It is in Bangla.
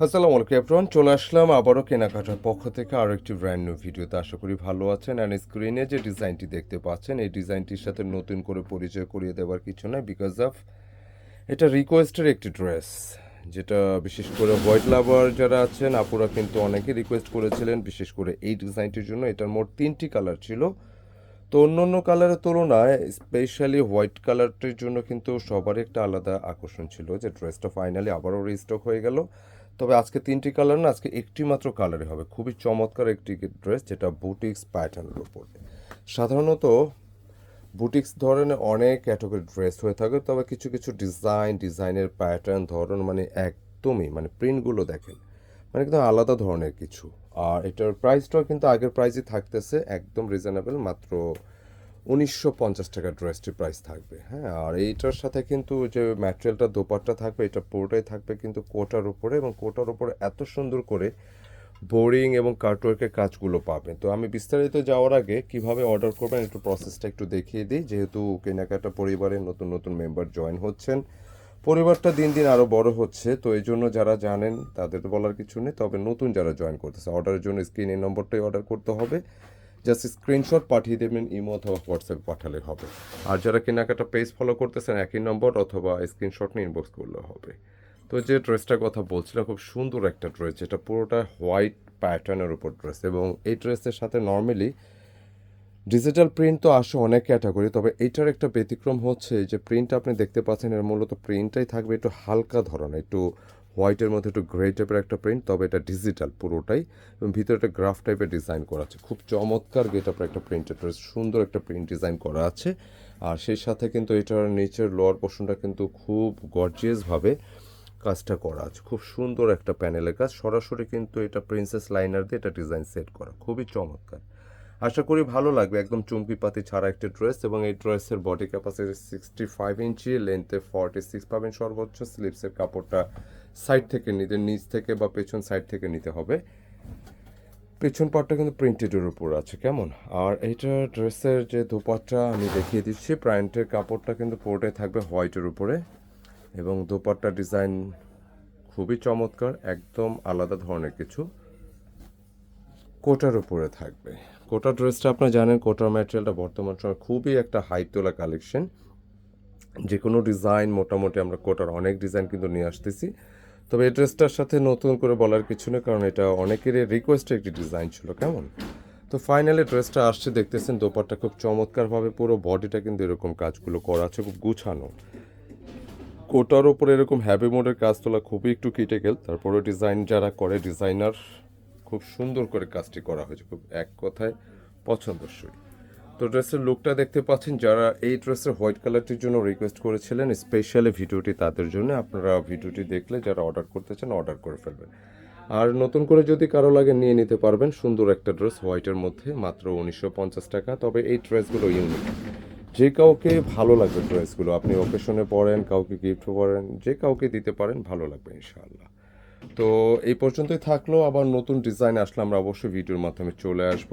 আসসালামু আলাইকুম এভরিওয়ান চলে আসলাম আবারও কেনাকাটার পক্ষ থেকে আরও একটি ব্র্যান্ড নিউ ভিডিওতে আশা করি ভালো আছেন অ্যান্ড স্ক্রিনে যে ডিজাইনটি দেখতে পাচ্ছেন, এই ডিজাইনটির সাথে নতুন করে পরিচয় করিয়ে দেওয়ার কিছু নয় বিকজ অফ এটা রিকোয়েস্টের একটি ড্রেস যেটা বিশেষ করে হোয়াইট লাভার যারা আছেন, আপুরা কিন্তু অনেকে রিকোয়েস্ট করেছিলেন, বিশেষ করে এই ডিজাইনটির জন্য। এটার মোট তিনটি কালার ছিল। তো অন্য অন্য কালারের তুলনায় স্পেশালি হোয়াইট কালারটির জন্য কিন্তু সবার একটা আলাদা আকর্ষণ ছিল যে ড্রেসটা ফাইনালি আবারও রিস্টক হয়ে গেল। তবে আজকে তিনটি কালার না, আজকে একটি মাত্র কালারে হবে। খুবই চমৎকার একটি ড্রেস, যেটা বুটিক্স প্যাটার্নের উপরে। সাধারণত বুটিক্স ধরনের অনেক ক্যাটাগরি ড্রেস হয়ে থাকে, তবে কিছু কিছু ডিজাইন, ডিজাইনের প্যাটার্ন, ধরন মানে একদমই মানে প্রিন্টগুলো দেখেন মানে একদম আলাদা ধরনের কিছু। আর এটার প্রাইসটাও কিন্তু আগের প্রাইসই থাকতেছে, একদম রিজনেবল মাত্র উনিশশো পঞ্চাশ টাকা ড্রেসটির প্রাইস থাকবে। হ্যাঁ আর এইটার সাথে কিন্তু যে ম্যাটেরিয়ালটা দোপাট্টা থাকবে, এটা পুরোটাই থাকবে কিন্তু কোটার উপরে এবং কোটার উপরে এত সুন্দর করে বোরিং এবং কার্টওয়ার্কের কাজগুলো পাবেন। তো আমি বিস্তারিত যাওয়ার আগে কীভাবে অর্ডার করবেন একটু প্রসেসটা একটু দেখিয়ে দিই। যেহেতু কেনাকাটা পরিবারের নতুন নতুন মেম্বার জয়েন হচ্ছেন, পরিবারটা দিন দিন আরও বড় হচ্ছে, তো এই জন্য যারা জানেন তাদের তো বলার কিছু নেই। তবে নতুন যারা জয়েন করতেছে অর্ডারের জন্য স্ক্রিন এই নম্বরটাই অর্ডার করতে হবে। জাস্ট স্ক্রিনশট পাঠিয়ে দেবেন, ইমো অথবা হোয়াটসঅ্যাপে পাঠালে হবে। আর যারা কেনাকাটা পেজ ফলো করতেছেন, একই নম্বর অথবা স্ক্রিনশট নিয়ে ইনবক্স করলে হবে। তো যে ড্রেসটার কথা বলছিলাম খুব সুন্দর একটা ড্রেস যেটা পুরোটা হোয়াইট প্যাটার্নের উপর ড্রেস এবং এই ড্রেসের সাথে নর্মালি ডিজিটাল প্রিন্ট তো আসে অনেক ক্যাটাগরি তবে এটার একটা ব্যতিক্রম হচ্ছে যে প্রিন্ট আপনি দেখতে পাচ্ছেন, এর মূলত প্রিন্টটাই থাকবে একটু হালকা ধরনের, একটু হোয়াইটের মধ্যে একটু গ্রে টাইপের একটা প্রিন্ট তবে এটা ডিজিটাল পুরোটাই। এবং ভিতরে একটা গ্রাফ টাইপের ডিজাইন করা আছে। খুব চমৎকার গেট আপের একটা প্রিন্টেড ড্রেস সুন্দর একটা প্রিন্ট ডিজাইন করা আছে। আর সেই সাথে কিন্তু এটার নিচের লোয়ার পোর্শনটা কিন্তু খুব গর্জিয়াসভাবে কাজটা করা আছে। খুব সুন্দর একটা প্যানেলের কাজ। সরাসরি কিন্তু এটা প্রিন্সেস লাইনার দিয়ে এটা ডিজাইন সেট করা। খুবই চমৎকার। আশা করি ভালো লাগবে। একদম চুমকি পাতি ছাড়া একটা ড্রেস এবং এই ড্রেসের body capacity sixty five inch লেন্থে forty six পাবেন। সর্বোচ্চ স্লিপসের কাপড়টা সাইড থেকে নিতে, নিচ থেকে বা পেছন সাইড থেকে নিতে হবে। পেছন পাটটা কিন্তু প্রিন্টেডের উপর আছে, কেমন? আর এইটা ড্রেসের যে দোপাট্টা আমি দেখিয়ে দিচ্ছি, প্যান্টের কাপড়টা কিন্তু পুরোটাই থাকবে হোয়াইটের উপরে। এবং দোপাট্টা ডিজাইন খুবই চমৎকার, একদম আলাদা ধরনের কিছু কোটার উপরে থাকবে। কোটা ড্রেসটা আপনারা জানেন, কোটার ম্যাটেরিয়ালটা বর্তমান সময় খুবই একটা হাইপ তোলা কালেকশন যে কোনো ডিজাইন মোটামুটি আমরা কোটার অনেক ডিজাইন কিন্তু নিয়ে আসতেছি। তবে এই ড্রেসটার সাথে নতুন করে বলার কিছু নেই, কারণ এটা অনেকেরই রিকোয়েস্টের একটি ডিজাইন ছিল, কেমন? তো ফাইনালি ড্রেসটা আসছে, দেখতেছেন দোপারটা খুব চমৎকারভাবে পুরো বডিটা কিন্তু এরকম কাজগুলো করা আছে, খুব গুছানো। কোটার ওপর এরকম হ্যাভি মোডের কাজ তোলা খুবই একটু ক্রিটিক্যাল তারপরে ডিজাইন যারা করে ডিজাইনার খুব সুন্দর করে কাজটি করা হয়েছে, খুব এক কথায় পছন্দসই। তো ড্রেসের লুকটা দেখতে পাচ্ছেন, যারা এই ড্রেসের হোয়াইট কালারটির জন্য রিকোয়েস্ট করেছিলেন স্পেশালি ভিডিওটি তাদের জন্য। আপনারা ভিডিওটি দেখলে যারা অর্ডার করতে চান অর্ডার করে ফেলবেন। আর নতুন করে যদি কারও লাগে, নিয়ে নিতে পারবেন। সুন্দর একটা ড্রেস হোয়াইটের মধ্যে, মাত্র উনিশশো পঞ্চাশ টাকা। তবে এই ড্রেসগুলো ইউনিক যে কাউকে ভালো লাগবে ড্রেসগুলো, আপনি ওকেশনে পরেন, কাউকে গিফট করেন, যে কাউকে দিতে পারেন, ভালো লাগবে ইনশাআল্লাহ। তো এই পর্যন্তই থাকল। আবার নতুন ডিজাইন আসলে আমরা অবশ্যই ভিডিওর মাধ্যমে চলে আসব।